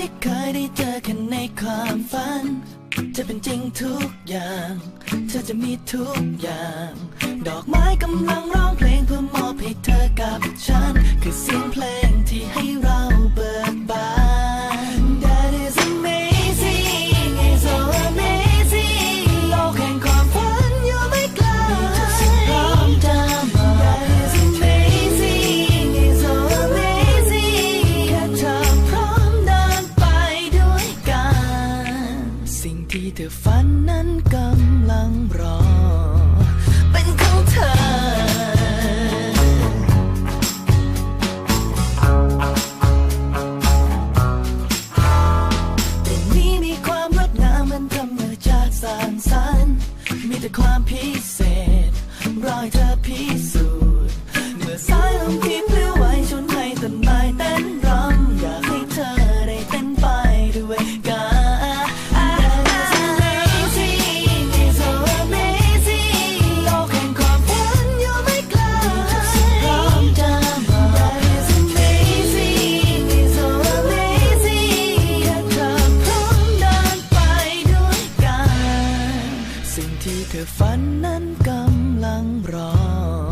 ที่เคยได้เจอกันในความฝัน จะเป็นจริงทุกอย่าง เธอจะมีทุกอย่าง ดอกไม้กำลัง ที่เธอฝันนั้นกำลังรอ เป็นของเธอมีแต่ความพิเศษ รอยเธอพิสูจน์ เธอฝันนั้นกำลังรอ